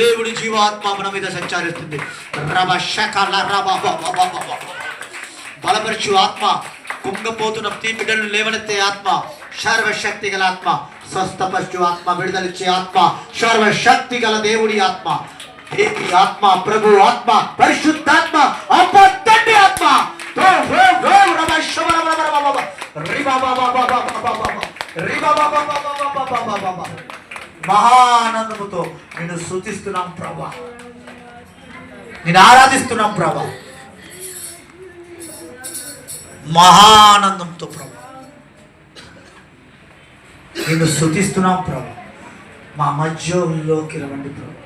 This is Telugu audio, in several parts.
దేవుడి జీవాత్మ మన మీద సంచారిస్తుంది రవ శకల రవ బలపరచు ఆత్మ కుంగపోతున్న తీపిడలు లేవనెత్తే ఆత్మ సర్వశక్తి గల ఆత్మ స్వస్థపరచు ఆత్మ విడుదలిచ్చే ఆత్మ సర్వశక్తి గల దేవుడి ఆత్మ దేవి ఆత్మ ప్రభు ఆత్మ పరిశుద్ధాత్మ అప్ప తండ్రి ఆత్మ రిబా బాబా బాబా బాబా బాబా రిబా బాబా బాబా బాబా బాబా మహా బ మహానందముతో నేను శృతిస్తున్నాం ప్రభా. నేను ఆరాధిస్తున్నాం ప్రభా. మహానందంతో ప్రభు. నేను శృతిస్తున్నాం ప్రభు. మా మధ్యలోకి రండి ప్రభు.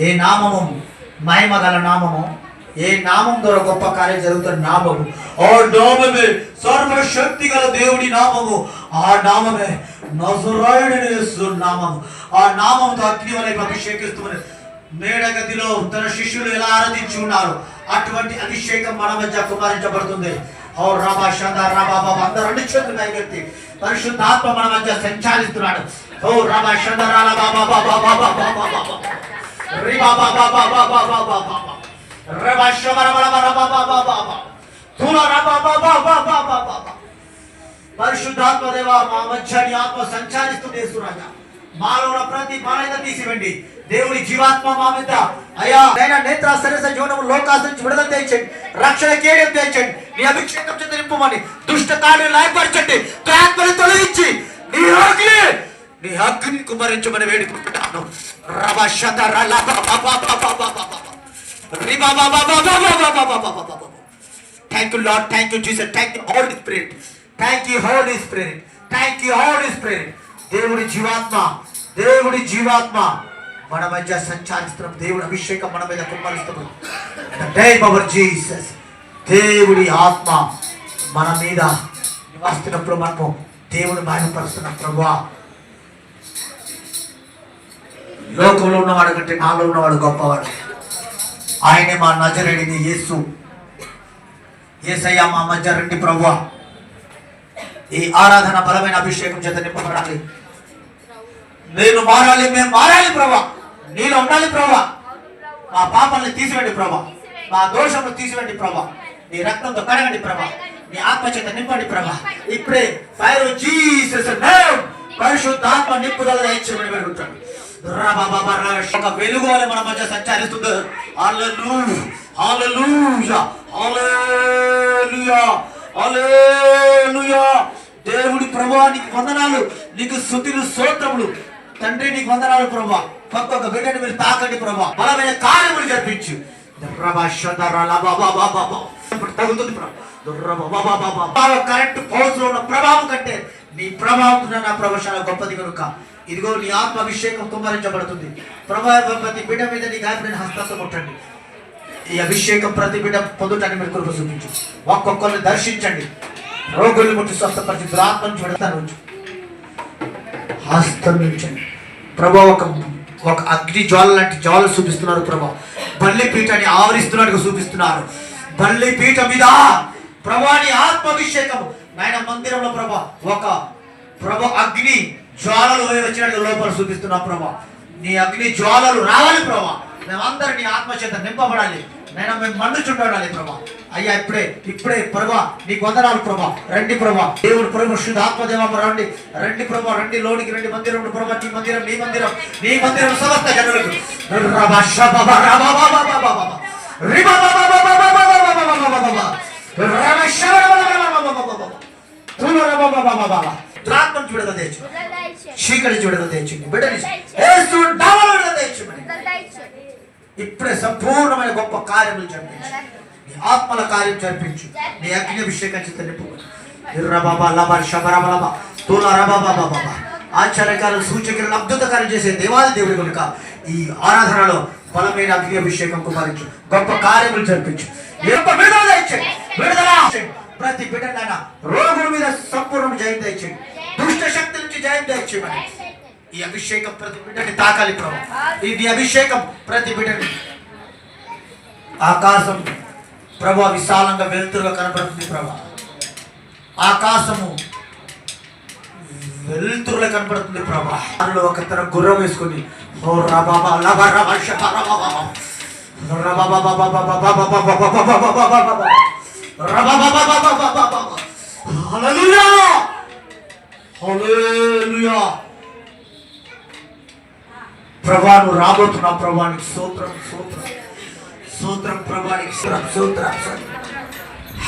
ఏ నామము మహిమ గల నామము ఏ నామం ద్వారా గొప్ప కార్యం జరుగుతున్న నామము? ఆ నామమే సర్వశక్తి గల దేవుడి నామము. ఆ నామమే నజరాయుడిని నామము. ఆ నామంతో అగ్ని వలె అభిషేకిస్తున్నది మేడగదిలో తన శిష్యులు ఎలా ఆరాధించి ఉన్నారు? అటువంటి అభిషేకం మన మధ్య కుమారించబడుతుంది. ఓ రాబా షదా రాబా బాబా అందరూ రెండు చేతులు పైకెత్తి పరిశుద్ధాత్మ మన మధ్య సంచాలిస్తున్నాడు. ఓ రాబా షదా రాలా బాబా బాబా బాబా బాబా బాబా. రి బాబా బాబా బాబా బాబా బాబా. పరిశుద్ధాత్మ దేవ మా మధ్యని ఆత్మ సంచారిస్తుంది యేసురాజా మాలో ఉన్న ప్రతి బలహీనత తీసివండి దేవుడి జీవాత్మ మా మీద. అయ్యా నైనా నేత్ర సరస జీవనము లోకాశ నుంచి విడుదల తెచ్చండి రక్షణ కేడం తెచ్చండి నీ అభిషేకం చెంది నింపమని దుష్ట కార్యం లాయపరచండి. దురాత్మని తొలగించి నీ అగ్ని నీ అగ్ని కుమరించమని వేడుకుంటున్నాను. రవ శత రల thank you Lord thank you Jesus thank you Holy Spirit thank you Holy Spirit thank you Holy Spirit దేవుడి జీవాత్మ దేవుడి జీవాత్మ. మన మధ్య సంచారిస్తున్న దేవుడి అభిషేకం మన మీద కుమ్మరిస్తున్నాం జీసస్ దేవుడి ఆత్మ మన మీద నివాస్తున్నప్పుడు మనము దేవుడు మహిమపరుస్తున్న ప్రభా లోకంలో ఉన్నవాడు కంటే నాలో ఉన్నవాడు గొప్పవాడు. ఆయనే మా నజరేడిని యేసు. ఏసయ్య మా మధ్య రండి ప్రభు ఈ ఆరాధన బలమైన అభిషేకం చేత నింపబడాలి. నేను మారాలి మేము మారాలి ప్రభా నీలో ఉండాలి ప్రభా మా పాపల్ని తీసివేండి ప్రభా మా దోషంలో తీసివేండి ప్రభా నీ రక్తంతో కడగండి ప్రభా నీ ఆత్మచేత నింపండి ప్రభా ఇప్పుడే ఫైర్ జీసస్ నేమ్. పరిశుద్ధాత్మ నింపుదల దయచేయమని వేడుకుంటాను ఒక మన మధ్య సంచరిస్తుంది. దేవుడి ప్రభా నీకు వందనాలు. నీకు శుతులు స్తోత్రములు. తండ్రి నీకు వందనాలు ప్రభా పక్క ఒక బిడ్డని మీరు తాకండి ప్రభా బలమైన కార్యములు జరిపించు. తగుతుంది ప్రభా కరెంట్లో ఉన్న ప్రభావం కంటే నీ ప్రభావం నా ప్రభావాల గొప్పది కనుక. ఇదిగో నీ ఆత్మ అభిషేకం కుమ్మరించబడుతుంది ప్రభావ ప్రతి బిడ్డ మీద నీ గాయపడిన హస్తాన్ని కొట్టండి. ఈ అభిషేకం ప్రతి బిడ్డ పొందుటాన్ని మీరు కృప చూపించు. ఒక్కొక్కరిని దర్శించండి. రోగులు ముట్టి స్వస్థపరిచి దురాత్మను చూడతాను విడతాను హస్తం నుంచండి ప్రభా ఒక ఒక అగ్ని జ్వాల లాంటి జ్వాలలు చూపిస్తున్నారు ప్రభా. బల్లి పీఠాన్ని ఆవరిస్తున్నట్టుగా చూపిస్తున్నారు. బల్లి పీఠ మీద ప్రభాని ఆత్మాభిషేకం నాయన మందిరంలో ప్రభా ఒక ప్రభ అగ్ని జ్వాలలు వచ్చినట్టుగా లోపల చూపిస్తున్నా ప్రభా నీ అగ్ని జ్వాలలు రావాలి ప్రభా మేమందరం నీ ఆత్మచేత నింపబడాలి నేను మేము మండుచుండాలి ప్రభా అయ్యా ఇప్పుడే ఇప్పుడే ప్రభా నీకు వందనాలు ప్రభా రండి ప్రభా దేవుడు ప్రభు శుద్ధ ఆత్మదేవ రండి రండి ప్రభా రండి లోనికి రండి మందిరం ప్రభా నీ మందిరం నీ మందిరం నీ మందిరం సమస్త జనులకు విడుదల తెచ్చింది బిడ్డని యేసు నామములో విడుదల తెచ్చుమని ఇప్పుడే సంపూర్ణమైన గొప్ప కార్యములు జరిపించు. నీ ఆత్మల కార్యం జరిపించు. నీ అగ్ని అభిషేకం చేత నింపు. ఇర్రబాబా లబా శబరబలబ తూల రబాబా బాబా ఆశ్చర్యకారులు సూచకులను అద్భుతకారం చేసే దేవాది దేవుడి కనుక ఈ ఆరాధనలో బలమైన అగ్ని అభిషేకం కుమారించు. గొప్ప కార్యములు జరిపించు. విడుదల. విడుదల ప్రతి ప్రతి బిడ్డనైనా రోగుల మీద సంపూర్ణ జయం దయచేయండి దుష్ట శక్తి నుంచి జయం దయచేయమని ఈ అభిషేకం ప్రతి బిడ్డని తాకాలి ప్రభు ఇది అభిషేకం ప్రతి బిడ్డని ఆకాశం ప్రభు విశాలంగా వెలుతురుగా కనబడుతుంది ప్రభు ఆకాశము వెలుతురులో కనపడుతుంది ప్రభావ అందులో ఒక తన గుర్రం వేసుకొని ఓ రబాబా లబ బాబా షబ రబాబా ప్రభాను రాబోతున్నా ప్రభానికి సూత్రం సూత్రం సూత్రం ప్రభానికి సూత్రం సూత్రం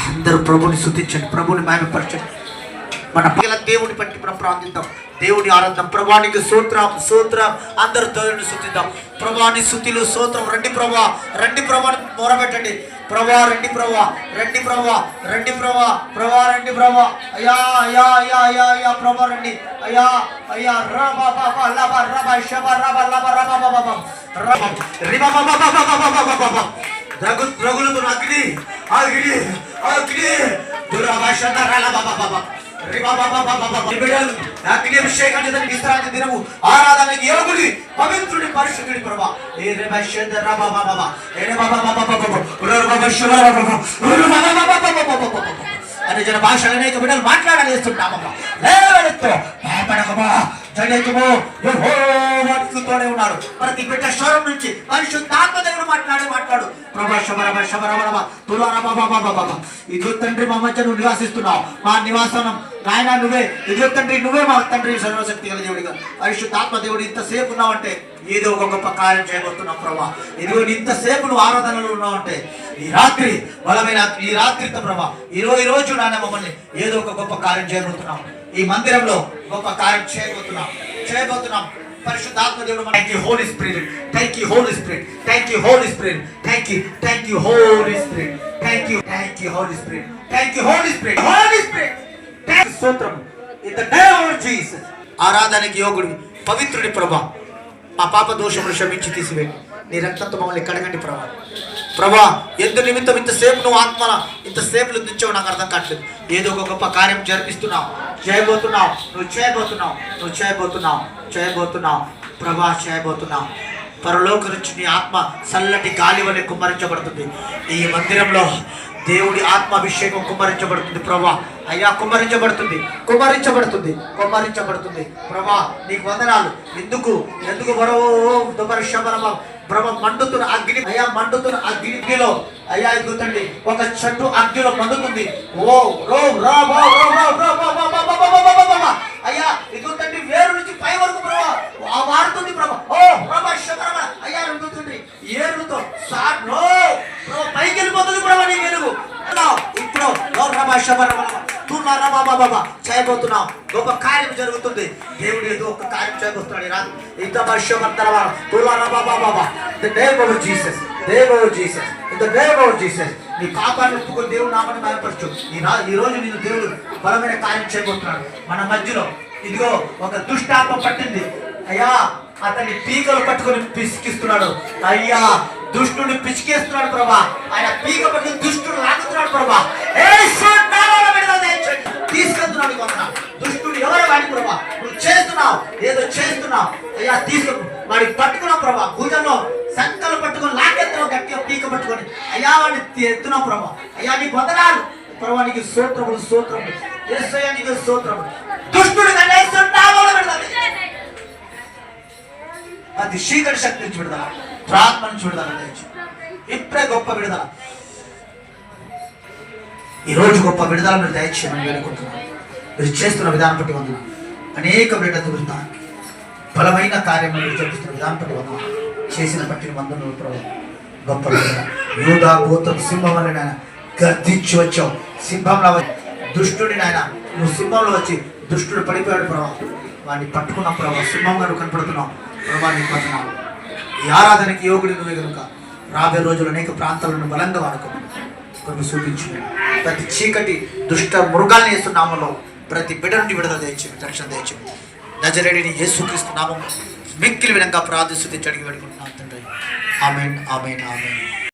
అందరూ ప్రభుని శుద్ధించండి ప్రభుని మాయపరచండి మన పిల్లల దేవుని పట్టి మనం ప్రార్థిద్దాం దేవుని ఆరాధన ప్రభానికి సూత్రం సూత్రం అందరు దేవుని శుద్ధిద్దాం ప్రభాని శుద్ధిలు సూత్రం రండి ప్రభా రండి ప్రభా మొరబెట్టండి ప్రభా రండి ప్రభా రండి ప్రభా రండి ప్రభా ప్రభా రండి ప్రభా అయ్యా అయా అయా అయా అయా ప్రభా రండి అయ్యా అయ్యా రబా బాబా లబ రబ శబ రబ లబ బా బాబా బాబా బా రిబ బాబా బాబా బాబా బాబా బాబా రగు రగులుతున్న అగ్ని అగ్ని అగ్ని దురాభాషణ బాబా బాబా బాబా అభిషేకాన్ని విశ్రాంతి దినము ఆరాధనకి యోగుడి పవిత్రుడి పరిశుద్ధుడి ప్రభా ఏ రే బషంద రబా బాబా ఏ రే బాబా బాబా బాబా ఉరర్ బాబా శివ బాబా ఉరర్ బాబా బాబా బాబా బాబా అనే జన భాషలు అనేక బిడ్డలు మాట్లాడలేస్తున్నామమ్మా లేవనెత్తో భయపడకమా జడెత్తుము యెహోవాతోనే ఉన్నారు ప్రతి బిడ్డ స్వరం నుంచి పరిశుద్ధాత్మ దగ్గర మాట్లాడే మాట్లాడు. ప్రభా బాబా తండ్రి మా మధ్య నువ్వు నివాసిస్తున్నావు. మా నివాసనం. నాయన నువ్వే. ఇదో తండ్రి నువ్వే మా తండ్రి. సర్వశక్తి గల దేవుడిగా. పరిశుద్ధాత్మ దేవుడు ఇంతసేపు ఉన్నావంటే ఏదో ఒక గొప్ప కార్యం చేయబోతున్నాం ప్రభా. ఇదిగో ఇంతసేపు నువ్వు ఆరాధనలో ఉన్నావంటే ఈ రాత్రి బలమైన ఈ రాత్రితో ప్రభా ఈ రోజు ఈ రోజు నాన్న మమ్మల్ని ఏదో ఒక గొప్ప కార్యం చేయబోతున్నాం ఈ మందిరంలో గొప్ప కార్యం చేయబోతున్నాం చేయబోతున్నాం పరిశుద్ధాత్మ దేవుడు thank you Holy Spirit thank you Holy Spirit thank you Holy Spirit thank you thank you Holy Spirit thank you thank you Holy Spirit thank you Holy Spirit Holy Spirit thank సూత్రం in the name of Jesus ఆరాధనకి యోగుడు పవిత్రుడి ప్రభా. మా పాప దోషములు క్షమించి తీసివేయండి. నీ రక్తంతో మమ్మల్ని కడగండి ప్రభా. ప్రభా ఎందు నిమిత్తం ఇంతసేపు నువ్వు ఆత్మన ఇంతసేపు దించావు నాకు అర్థం కావట్లేదు. ఏదో ఒక గొప్ప కార్యం జరిపిస్తున్నావు. చేయబోతున్నావు. నువ్వు చేయబోతున్నావు. నువ్వు చేయబోతున్నావు. చేయబోతున్నావు. ప్రభా చేయబోతున్నావు. పరలోక నుంచి నీ ఆత్మ చల్లటి గాలి వలె కుమ్మరించబడుతుంది. ఈ మందిరంలో దేవుడి ఆత్మాభిషేకం కుమ్మరించబడుతుంది ప్రభా. అయ్యా కుమ్మరించబడుతుంది. కుమ్మరించబడుతుంది. కుమ్మరించబడుతుంది. ప్రభా నీకు వందనాలు. ఎందుకు? ఎందుకు? మరో దుపరిశమరమ ప్రభ మండుతున్న అగ్ని అయ్యా మండుతున్న అగ్నిలో అయ్యా ఎదుగుతండి ఒక చెట్టు అగ్నిలో మండుతుంది. ఓ రో రా అయ్యా ఎదుగుతండి వేరు నుంచి పై వరకు ప్రభా. మారుతుంది ప్రభ. ఓ ప్రభ అయ్యా ఎదుగుతుంది ఏరుతో సార్ నో. ప్రభ పైకి వెళ్ళిపోతుంది ప్రభ నీ వెలుగు ఇప్పుడు ఓ ప్రభా శబరమ తూ నా బాబా బాబా చేయబోతున్నావు గొప్ప కార్యం జరుగుతుంది. దేవుడు ఏదో ఒక కార్యం చేయబోతున్నాడు ఈ ఇంత వర్షమంతర తులా రబా బా the name of Jesus name of Jesus the name of Jesus నీ పాపాన్ని ఒప్పుకొని దేవుడు నామని భయపరచు ఈ రా ఈ రోజు నేను దేవుడు బలమైన కార్యం చేయబోతున్నాడు మన మధ్యలో ఇదిగో ఒక దుష్టాత్మ పట్టింది. అయ్యా అతన్ని పీకలు పట్టుకొని పిసికిస్తున్నాడు. అయ్యా దుష్టుని పిసికేస్తున్నాడు ప్రభా. ఆయన పీక పట్టుకుని దుష్టుడు లాగుతున్నాడు ప్రభా. స్తోత్రములు స్తోత్రములు ఎస్ఐనికి స్తోత్రములు దుష్టుడు కన్నా యేసు అది చీకటి శక్తి నుంచి విడుదల ప్రాత్మ నుంచి విడుదల ఇప్పుడే గొప్ప విడుదల ఈ రోజు గొప్ప విడుదల మీరు దయచేయమని వేడుకుంటున్నాను మీరు చేస్తున్న విధానం బట్టి వందన అనేక బిడ్డలు దొరుకుతా బలమైన కార్యం మీరు జరిపిస్తున్న విధానం బట్టి వందన చేసిన పట్టిన వందన గొప్ప విడుదల యూదా సింహం వల్ల గర్దించి వచ్చావు సింహంలో వచ్చి దుష్టుడి నాయన నువ్వు సింహంలో వచ్చి దుష్టుడు పడిపోయాడు ప్రభావ వాడిని పట్టుకున్న ప్రభా. సింహంగా నువ్వు కనపడుతున్నావు. ప్రభా నీకు ఈ ఆరాధనకి యోగుడి నువ్వే కనుక. రాబోయే రోజులు అనేక ప్రాంతాలను బలంగా వాడుకోమని కొన్ని చూపించు ప్రతి చీకటి దుష్ట మృగాల్ని వేస్తున్న నామంలో ప్రతి బిడ్డ నుండి విడుదల తెచ్చు రక్షణ తెచ్చు నజరేడిని యేసుక్రీస్తు నామం మిక్కిలి విధంగా ప్రార్థిస్తూ తెచ్చి అడిగి పెడుకుంటున్నాను తండ్రి. Amen amen amen.